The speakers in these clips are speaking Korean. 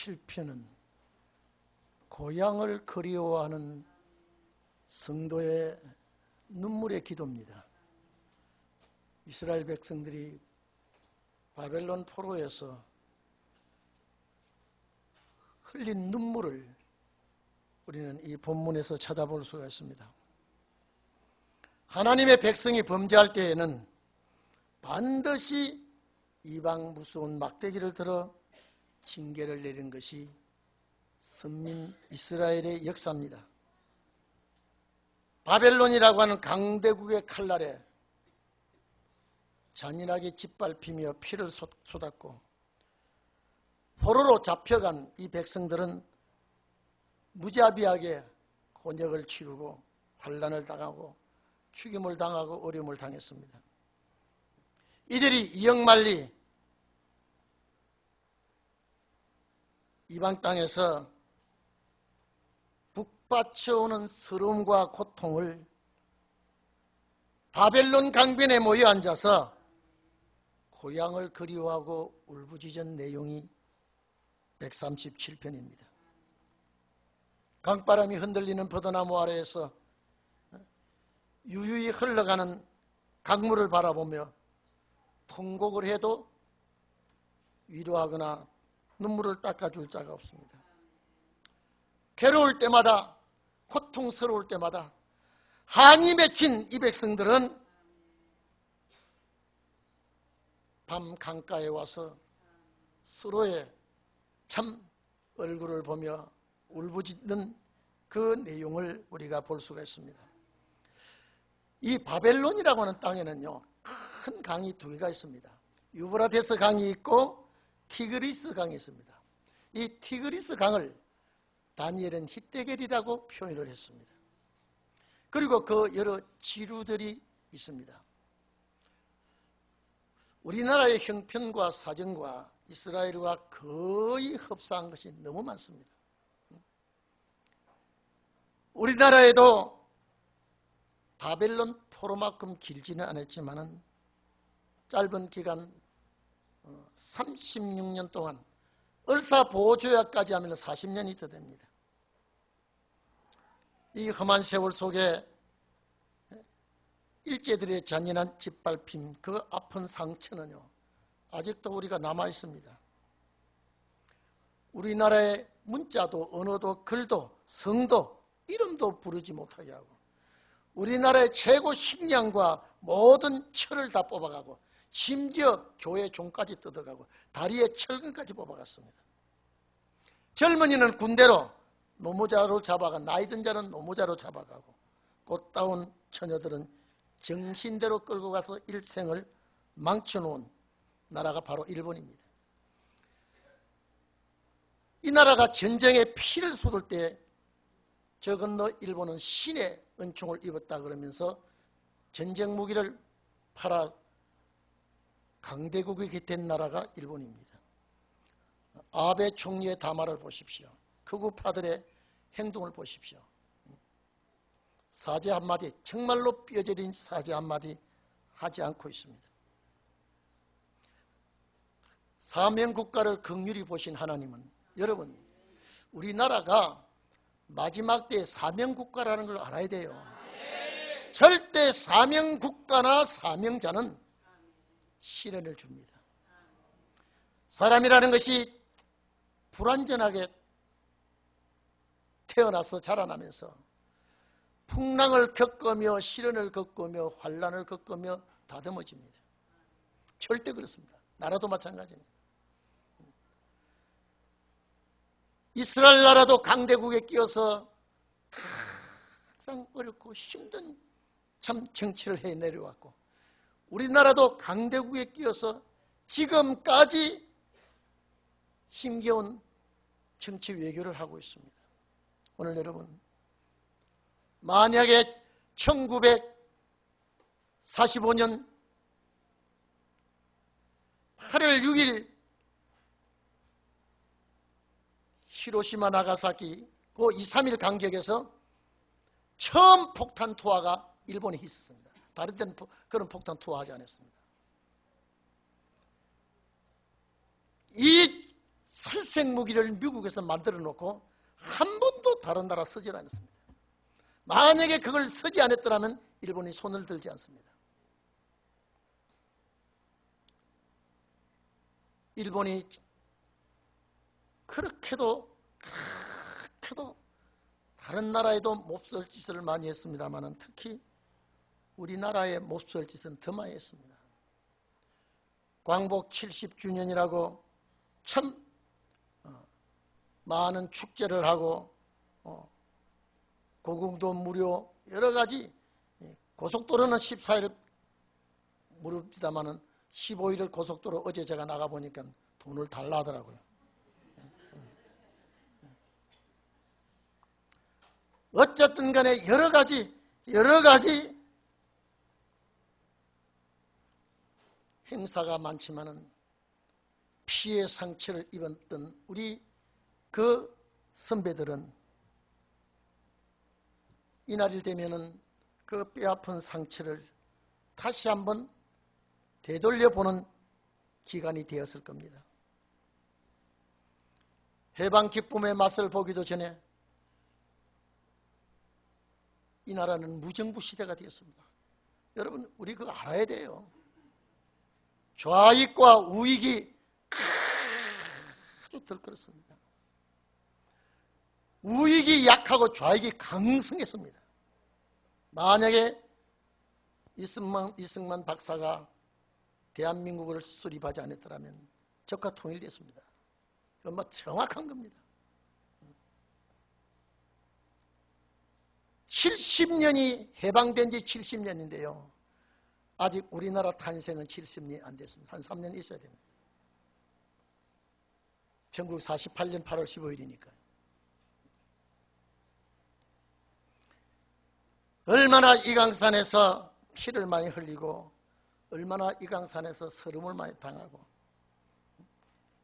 37편은 고향을 그리워하는 성도의 눈물의 기도입니다. 이스라엘 백성들이 바벨론 포로에서 흘린 눈물을 우리는 이 본문에서 찾아볼 수가 있습니다. 하나님의 백성이 범죄할 때에는 반드시 이방 무서운 막대기를 들어 징계를 내린 것이 선민 이스라엘의 역사입니다. 바벨론이라고 하는 강대국의 칼날에 잔인하게 짓밟히며 피를 쏟았고 포로로 잡혀간 이 백성들은 무자비하게 곤역을 치르고 환란을 당하고 죽임을 당하고 어려움을 당했습니다. 이들이 이역만리 이방 땅에서 북받쳐오는 서러움과 고통을 바벨론 강변에 모여 앉아서 고향을 그리워하고 울부짖은 내용이 137편입니다. 강바람이 흔들리는 버드나무 아래에서 유유히 흘러가는 강물을 바라보며 통곡을 해도 위로하거나 눈물을 닦아줄 자가 없습니다. 괴로울 때마다 고통스러울 때마다 한이 맺힌 이 백성들은 밤 강가에 와서 서로의 참 얼굴을 보며 울부짖는 그 내용을 우리가 볼 수가 있습니다. 이 바벨론이라고 하는 땅에는요, 큰 강이 두 개가 있습니다. 유브라데스 강이 있고 티그리스 강이 있습니다. 이 티그리스 강을 다니엘은 히데겔이라고 표현을 했습니다. 그리고 그 여러 지루들이 있습니다. 우리나라의 형편과 사정과 이스라엘과 거의 흡사한 것이 너무 많습니다. 우리나라에도 바벨론 포로만큼 길지는 않았지만 짧은 기간 36년 어, 동안 을사 보호조약까지 하면 40년이 더 됩니다. 이 험한 세월 속에 일제들의 잔인한 짓밟힘, 그 아픈 상처는요, 아직도 우리가 남아 있습니다. 우리나라의 문자도, 언어도, 글도, 성도, 이름도 부르지 못하게 하고, 우리나라의 최고 식량과 모든 철을 다 뽑아가고, 심지어 교회 종까지 뜯어가고, 다리에 철근까지 뽑아갔습니다. 젊은이는 군대로, 노무자로 잡아가, 나이 든 자는 노무자로 잡아가고, 꽃다운 처녀들은 정신대로 끌고 가서 일생을 망쳐놓은 나라가 바로 일본입니다. 이 나라가 전쟁에 피를 쏟을 때 저 건너 일본은 신의 은총을 입었다 그러면서 전쟁 무기를 팔아 강대국이 된 나라가 일본입니다. 아베 총리의 담화를 보십시오. 극우파들의 행동을 보십시오. 사죄 한마디, 정말로 뼈저린 사죄 한마디 하지 않고 있습니다. 사명국가를 극률히 보신 하나님은 여러분 우리나라가 마지막 때 사명국가라는 걸 알아야 돼요. 절대 사명국가나 사명자는 시련을 줍니다. 사람이라는 것이 불완전하게 태어나서 자라나면서 풍랑을 겪으며 시련을 겪으며 환란을 겪으며 다듬어집니다. 절대 그렇습니다. 나라도 마찬가지입니다. 이스라엘 나라도 강대국에 끼어서 항상 어렵고 힘든 참 정치를 해 내려왔고 우리나라도 강대국에 끼어서 지금까지 힘겨운 정치 외교를 하고 있습니다. 오늘 여러분 만약에 1945년 8월 6일 히로시마 나가사키 그 2, 3일 간격에서 처음 폭탄 투하가 일본에 있었습니다. 다른 데는 그런 폭탄 투하하지 않았습니다. 이 필생 무기를 미국에서 만들어 놓고 한 번도 다른 나라 쓰지 않았습니다. 만약에 그걸 쓰지 않았더라면 일본이 손을 들지 않습니다. 일본이 그렇게도 그렇게도 다른 나라에도 몹쓸 짓을 많이 했습니다만 특히 우리나라의 몹쓸 짓은 했습니다. 광복 70주년이라고 참 어, 많은 축제를 하고 어, 고궁도 무료 여러 가지 예, 고속도로는 14일 무료입니다만은 15일을 고속도로 어제 제가 나가 보니까 돈을 달라 하더라고요. 어쨌든 간에 여러 가지 여러 가지 행사가 많지만은 피해 상처를 입었던 우리 그 선배들은 이날이 되면은 그 뼈아픈 상처를 다시 한번 되돌려 보는 기간이 되었을 겁니다. 해방 기쁨의 맛을 보기도 전에 이 나라는 무정부 시대가 되었습니다. 여러분, 우리 그거 알아야 돼요. 좌익과 우익이 아주 덜그렇습니다. 우익이 약하고 좌익이 강성했습니다. 만약에 이승만, 이승만 박사가 대한민국을 수립하지 않았더라면 적과 통일됐습니다. 뭐 정확한 겁니다. 70년이 해방된 지 70년인데요. 아직 우리나라 탄생은 70년이 안 됐습니다. 한 3년 있어야 됩니다. 1948년 8월 15일이니까. 얼마나 이 강산에서 피를 많이 흘리고 얼마나 이 강산에서 서름을 많이 당하고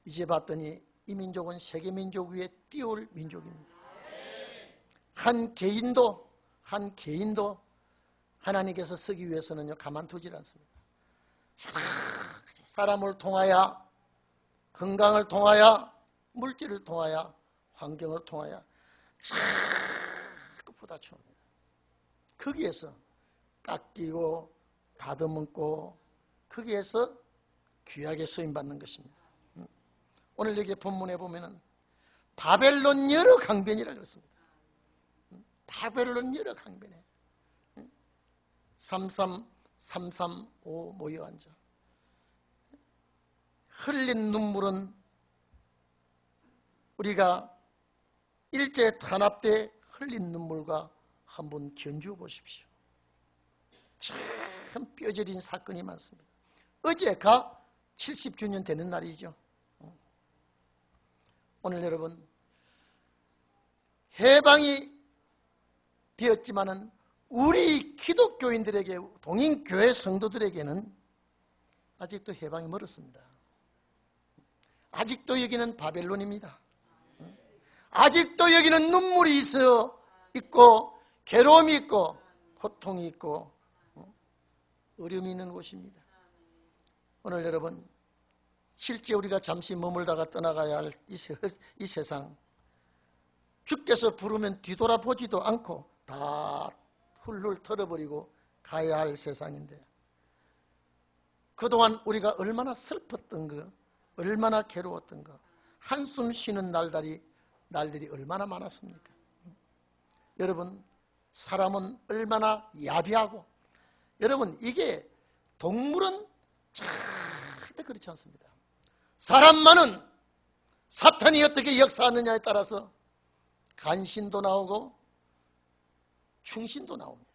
이제 봤더니 이 민족은 세계 민족 위에 띄울 민족입니다. 한 개인도 한 개인도 하나님께서 쓰기 위해서는요 가만두질 않습니다. 사람을 통하여 건강을 통하여 물질을 통하여 환경을 통하여 자꾸 부딪힙니다. 거기에서 깎이고 다듬고 거기에서 귀하게 쓰임 받는 것입니다. 음. 오늘 여기 본문에 보면은 바벨론 여러 강변이라 그랬습니다. 음. 바벨론 여러 강변에 33, 335 모여 앉아. 흘린 눈물은 우리가 일제 탄압 때 흘린 눈물과 한번 견주어 보십시오. 참 뼈저린 사건이 많습니다. 어제가 70주년 되는 날이죠. 오늘 여러분 해방이 되었지만은 우리 기독교인들에게 동인교회 성도들에게는 아직도 해방이 멀었습니다. 아직도 여기는 바벨론입니다. 아직도 여기는 눈물이 있어 있고 괴로움이 있고 고통이 있고 어려움이 있는 곳입니다. 오늘 여러분 실제 우리가 잠시 머물다가 떠나가야 할 이 세상 주께서 부르면 뒤돌아보지도 않고 다 훌훌 털어버리고 가야 할 세상인데 그동안 우리가 얼마나 슬펐던 거 얼마나 괴로웠던 거 한숨 쉬는 날들이 날들이 얼마나 많았습니까? 여러분 사람은 얼마나 야비하고 여러분 이게 동물은 절대 그렇지 않습니다. 사람만은 사탄이 어떻게 역사하느냐에 따라서 간신도 나오고 충신도 나옵니다.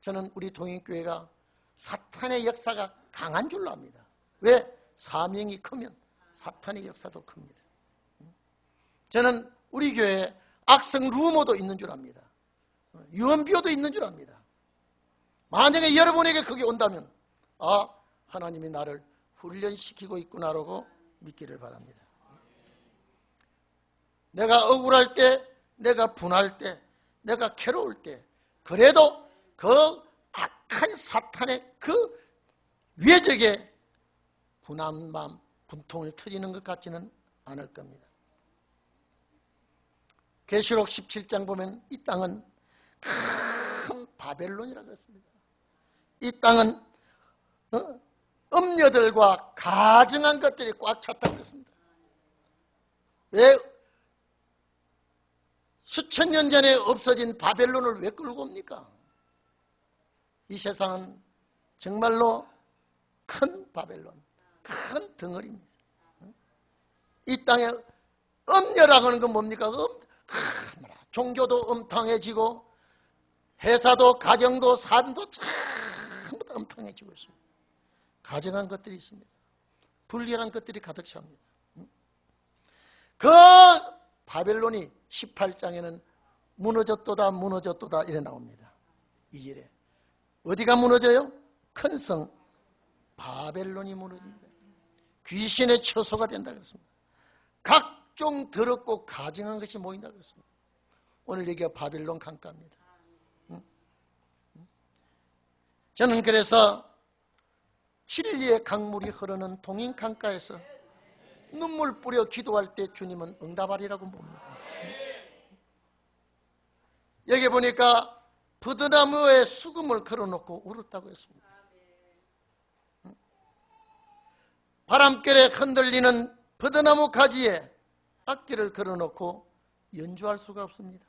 저는 우리 동인교회가 사탄의 역사가 강한 줄로 압니다. 왜? 사명이 크면 사탄의 역사도 큽니다. 저는 우리 교회에 악성 루머도 있는 줄 압니다. 유언비어도 있는 줄 압니다. 만약에 여러분에게 그게 온다면 아 하나님이 나를 훈련시키고 있구나라고 믿기를 바랍니다. 내가 억울할 때, 내가 분할 때, 내가 괴로울 때 그래도 그 악한 사탄의 그 외적의 분한 마음, 분통을 터지는 것 같지는 않을 겁니다. 계시록 17장 보면 이 땅은 큰 바벨론이라 그랬습니다. 이 땅은 어? 음녀들과 가증한 것들이 꽉 찼다 그랬습니다. 왜 수천 년 전에 없어진 바벨론을 왜 끌고 옵니까? 이 세상은 정말로 큰 바벨론, 큰 덩어리입니다. 이 땅에 음녀라고 하는 건 뭡니까? 음, 아, 종교도 음탕해지고 회사도 가정도 삶도 전부 다 음탕해지고 있습니다. 가정한 것들이 있습니다. 불리한 것들이 가득 찹니다. 그 바벨론이 18장에는 무너졌도다 무너졌도다 이래 나옵니다. 이절에 어디가 무너져요? 큰 성 바벨론이 무너집니다. 귀신의 처소가 된다 그랬습니다. 각종 더럽고 가증한 것이 모인다 그랬습니다. 오늘 여기가 바벨론 강가입니다. 저는 그래서 진리의 강물이 흐르는 동인 강가에서 눈물 뿌려 기도할 때 주님은 응답하리라고 봅니다. 여기 보니까 부드나무에 수금을 걸어놓고 울었다고 했습니다. 바람결에 흔들리는 버드나무 가지에 악기를 걸어놓고 연주할 수가 없습니다.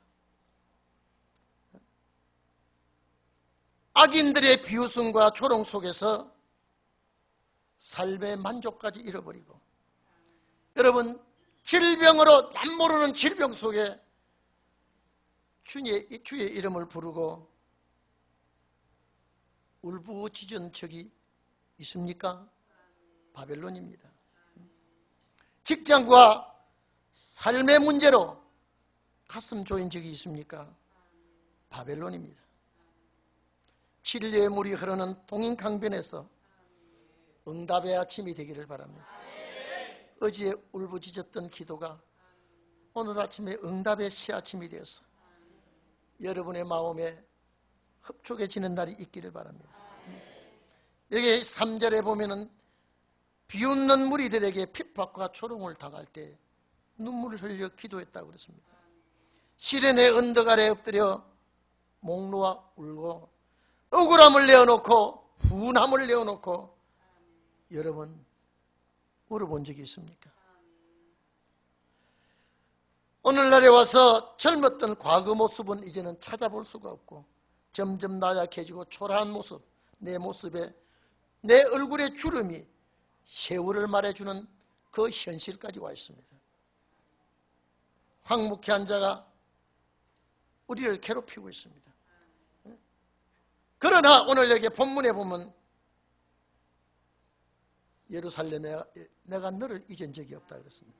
악인들의 비웃음과 조롱 속에서 삶의 만족까지 잃어버리고 여러분 질병으로 남 모르는 질병 속에 주의, 주의 이름을 부르고 울부짖은 적이 있습니까? 바벨론입니다. 직장과 삶의 문제로 가슴 조인 적이 있습니까? 바벨론입니다. 진리의 물이 흐르는 동인 강변에서 응답의 아침이 되기를 바랍니다. 어제 울부짖었던 기도가 오늘 아침에 응답의 씨아침이 되어서 여러분의 마음에 흡족해지는 날이 있기를 바랍니다. 여기 3절에 보면은 비웃는 무리들에게 핍박과 조롱을 당할 때 눈물을 흘려 기도했다고 그랬습니다. 시련의 언덕 아래 엎드려 목 놓아 울고 억울함을 내어놓고 분함을 내어놓고 여러분 울어본 적이 있습니까? 오늘날에 와서 젊었던 과거 모습은 이제는 찾아볼 수가 없고 점점 나약해지고 초라한 모습 내 모습에 내 얼굴의 주름이 세월을 말해주는 그 현실까지 와 있습니다. 황묵해 한 자가 우리를 괴롭히고 있습니다. 그러나 오늘 여기 본문에 보면 예루살렘에 내가 너를 잊은 적이 없다 그랬습니다.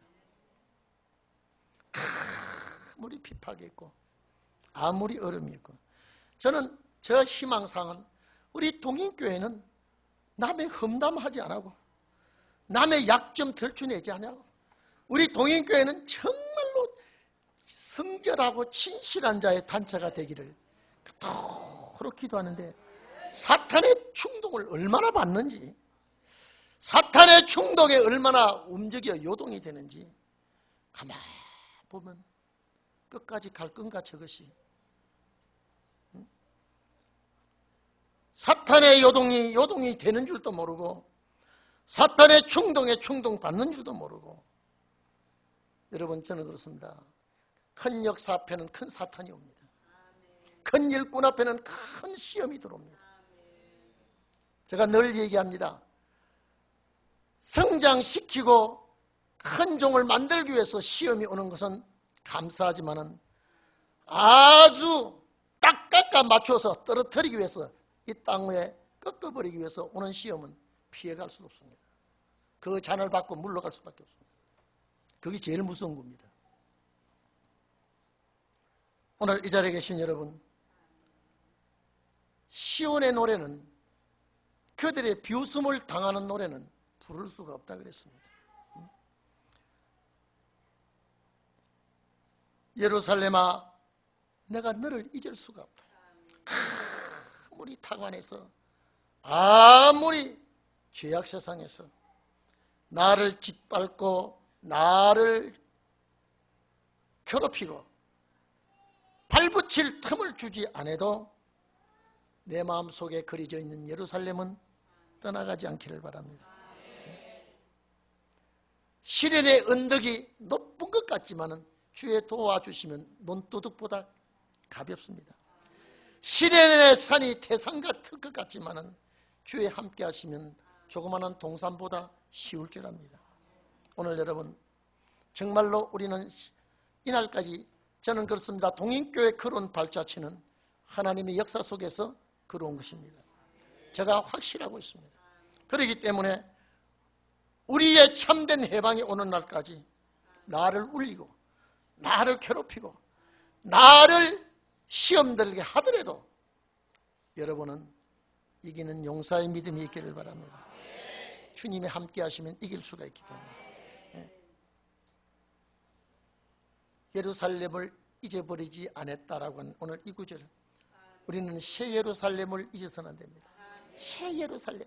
아무리 핍박이 있고 아무리 얼음이 있고 저는 저 희망상은 우리 동인교회는 남의 험담하지 않고 남의 약점 들추내지 않냐고 우리 동인교회는 정말로 성결하고 진실한 자의 단체가 되기를 그토록 기도하는데 사탄의 충동을 얼마나 받는지 사탄의 충동에 얼마나 움직여 요동이 되는지 가만 보면 끝까지 갈 건가 저것이? 사탄의 요동이 요동이 되는 줄도 모르고 사탄의 충동에 충동 받는 줄도 모르고. 여러분 저는 그렇습니다. 큰 역사 앞에는 큰 사탄이 옵니다. 큰 일꾼 앞에는 큰 시험이 들어옵니다. 제가 늘 얘기합니다 성장시키고 큰 종을 만들기 위해서 시험이 오는 것은 감사하지만은 아주 딱 깎아 맞춰서 떨어뜨리기 위해서 이 땅에 꺾어버리기 위해서 오는 시험은 피해갈 수 없습니다. 그 잔을 받고 물러갈 수밖에 없습니다. 그게 제일 무서운 겁니다. 오늘 이 자리에 계신 여러분, 시온의 노래는 그들의 비웃음을 당하는 노래는 부를 수가 없다 그랬습니다. 예루살렘아, 내가 너를 잊을 수가 없다. 아무리 타관해서, 아무리 죄악 세상에서, 나를 짓밟고 나를 괴롭히고 발붙일 틈을 주지 않아도 내 마음속에 그려져 있는 예루살렘은 떠나가지 않기를 바랍니다. 시련의 언덕이 높은 것 같지만은 주의 도와주시면 논도둑보다 가볍습니다. 시련의 산이 태산 같을 것 같지만은 주의 함께 하시면 조그마한 동산보다 쉬울 줄 압니다. 오늘 여러분 정말로 우리는 이날까지 저는 그렇습니다. 동인교회 그런 발자취는 하나님의 역사 속에서 그런 것입니다. 제가 확실하고 있습니다. 그렇기 때문에 우리의 참된 해방이 오는 날까지 나를 울리고 나를 괴롭히고 나를 시험 들게 하더라도 여러분은 이기는 용사의 믿음이 있기를 바랍니다. 주님이 함께 하시면 이길 수가 있기 때문에 예. 예루살렘을 잊어버리지 않았다라고 오늘 이 구절 우리는 새 예루살렘을 잊어서는 안 됩니다. 새 예루살렘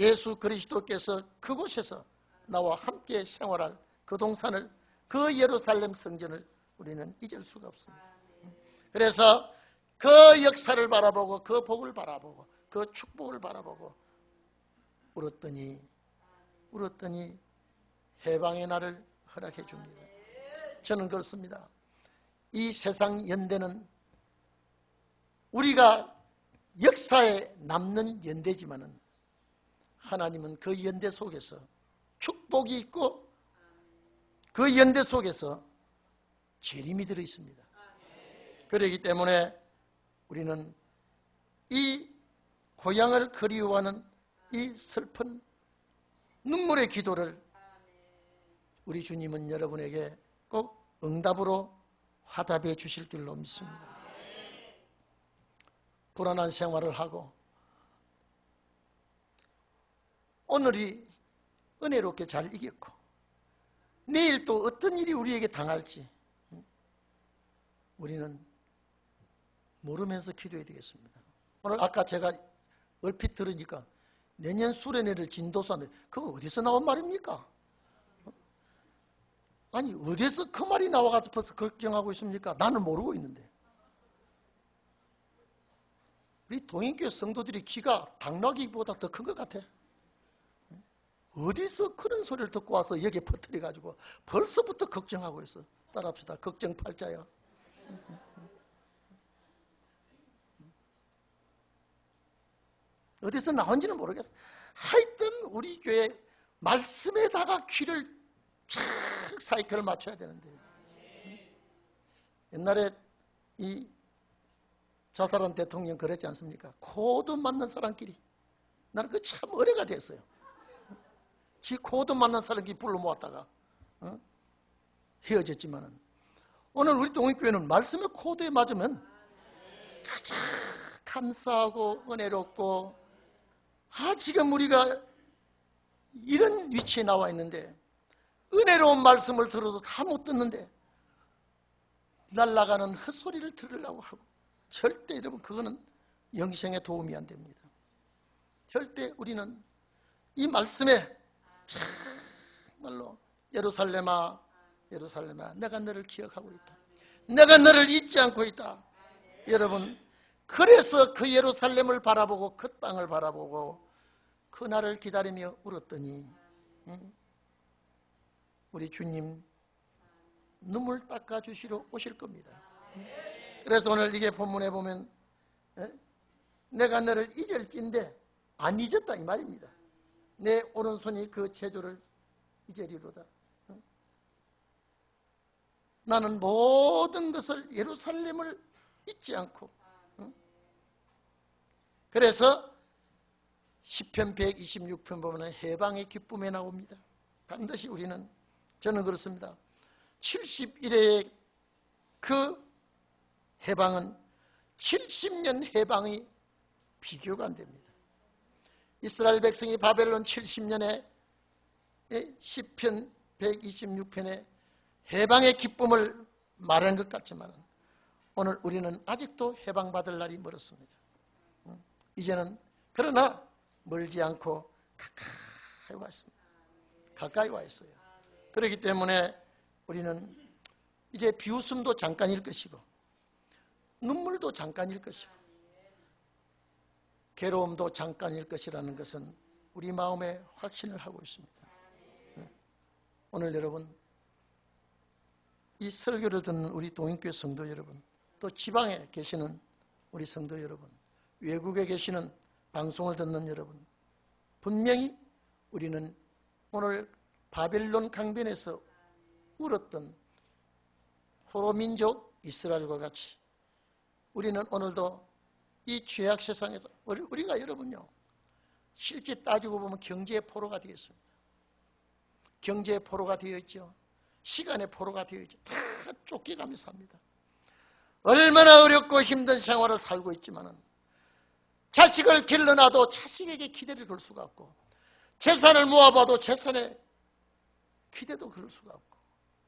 예수 그리스도께서 그곳에서 나와 함께 생활할 그 동산을 그 예루살렘 성전을 우리는 잊을 수가 없습니다. 그래서 그 역사를 바라보고 그 복을 바라보고 그 축복을 바라보고 울었더니 울었더니 해방의 날을 허락해 줍니다. 저는 그렇습니다. 이 세상 연대는 우리가 역사에 남는 연대지만은 하나님은 그 연대 속에서 축복이 있고 그 연대 속에서 재림이 들어 있습니다. 그렇기 때문에 우리는 이 고향을 그리워하는 이 슬픈 눈물의 기도를 우리 주님은 여러분에게 꼭 응답으로 화답해 주실 줄로 믿습니다. 불안한 생활을 하고 오늘이 은혜롭게 잘 이겼고 내일 또 어떤 일이 우리에게 당할지 우리는 모르면서 기도해야 되겠습니다. 오늘 아까 제가 얼핏 들으니까 내년 수련회를 진도사인데 그거 어디서 나온 말입니까? 아니 어디서 그 말이 나와가지고 걱정하고 있습니까? 나는 모르고 있는데 우리 동인교회 성도들이 키가 당나귀보다 더 큰 것 같아 어디서 그런 소리를 듣고 와서 여기에 퍼뜨려 가지고 벌써부터 걱정하고 있어 따라합시다 걱정 팔자야 어디서 나온지는 모르겠어. 하여튼 우리 교회 말씀에다가 귀를 착 사이클을 맞춰야 되는데 옛날에 이 자살한 대통령 그랬지 않습니까? 코드 맞는 사람끼리 나는 그 참 어려가 됐어요. 지 코드 맞는 사람끼리 불러 모았다가 어? 헤어졌지만은 오늘 우리 동익교회는 말씀의 코드에 맞으면 가장 감사하고 은혜롭고 아, 지금 우리가 이런 위치에 나와 있는데, 은혜로운 말씀을 들어도 다 못 듣는데, 날아가는 헛소리를 들으려고 하고, 절대 여러분, 그거는 영생에 도움이 안 됩니다. 절대 우리는 이 말씀에 정말로 예루살렘아, 예루살렘아, 내가 너를 기억하고 있다. 내가 너를 잊지 않고 있다. 여러분, 그래서 그 예루살렘을 바라보고 그 땅을 바라보고 그 날을 기다리며 울었더니 우리 주님 눈물 닦아주시러 오실 겁니다. 그래서 오늘 이게 본문에 보면 내가 너를 잊을진데 안 잊었다 이 말입니다. 내 오른손이 그 제조를 잊으리로다. 나는 모든 것을 예루살렘을 잊지 않고 그래서 10편 126편 보면 해방의 기쁨에 나옵니다. 반드시 우리는 저는 그렇습니다. 71회의 그 해방은 70년 해방이 비교가 안 됩니다. 이스라엘 백성이 바벨론 70년에 10편 126편에 해방의 기쁨을 말한 것 같지만 오늘 우리는 아직도 해방받을 날이 멀었습니다. 이제는 그러나 멀지 않고 가까이 왔습니다. 가까이 와 있어요. 그렇기 때문에 우리는 이제 비웃음도 잠깐일 것이고 눈물도 잠깐일 것이고 괴로움도 잠깐일 것이라는 것은 우리 마음에 확신을 하고 있습니다. 네. 오늘 여러분 이 설교를 듣는 우리 동인교회 성도 여러분 또 지방에 계시는 우리 성도 여러분 외국에 계시는 방송을 듣는 여러분 분명히 우리는 오늘 바벨론 강변에서 울었던 호로민족 이스라엘과 같이 우리는 오늘도 이 죄악 세상에서 우리- 우리가 여러분요 실제 따지고 보면 경제의 포로가 되어 있습니다. 경제의 포로가 되어 있죠. 시간의 포로가 되어 있죠. 다 쫓겨가며 삽니다. 얼마나 어렵고 힘든 생활을 살고 있지만은 자식을 길러놔도 자식에게 기대를 걸 수가 없고 재산을 모아봐도 재산에 기대도 걸 수가 없고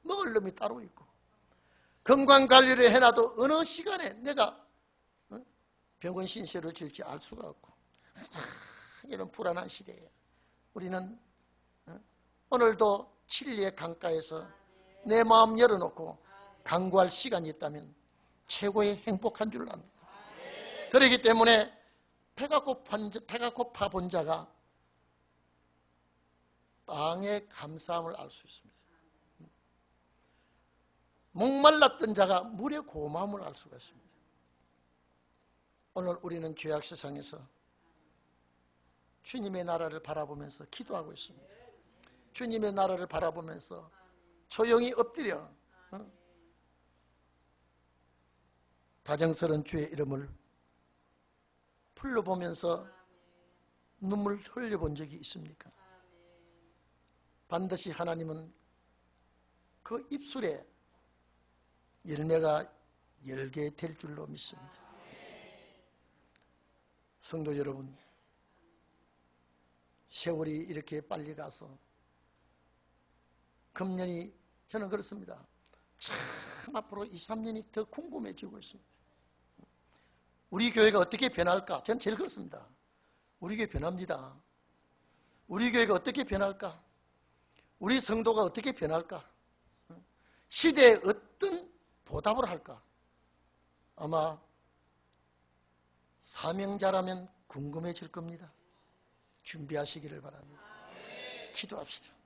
먹을 놈이 따로 있고 건강 관리를 해놔도 어느 시간에 내가 어? 병원 신세를 질지 알 수가 없고 참 이런 불안한 시대에 우리는 어? 오늘도 진리의 강가에서 내 마음 열어놓고 강구할 시간이 있다면 최고의 행복한 줄 압니다. 그렇기 때문에 배가 고픈 자- 배가 고파 본 자가 땅의 감사함을 알 수 있습니다. 목말랐던 자가 물의 고마움을 알 수가 있습니다. 오늘 우리는 죄악 세상에서 주님의 나라를 바라보면서 기도하고 있습니다. 주님의 나라를 바라보면서 조용히 엎드려 어? 다정스러운 주의 이름을 불러보면서 눈물 흘려본 적이 있습니까? 반드시 하나님은 그 입술에 열매가 열게 될 줄로 믿습니다. 성도 여러분, 세월이 이렇게 빨리 가서 금년이 저는 그렇습니다. 참 앞으로 2, 3년이 더 궁금해지고 있습니다. 우리 교회가 어떻게 변할까? 저는 제일 그렇습니다. 우리 교회 변합니다. 우리 교회가 어떻게 변할까? 우리 성도가 어떻게 변할까? 시대에 어떤 보답을 할까? 아마 사명자라면 궁금해질 겁니다. 준비하시기를 바랍니다. 기도합시다.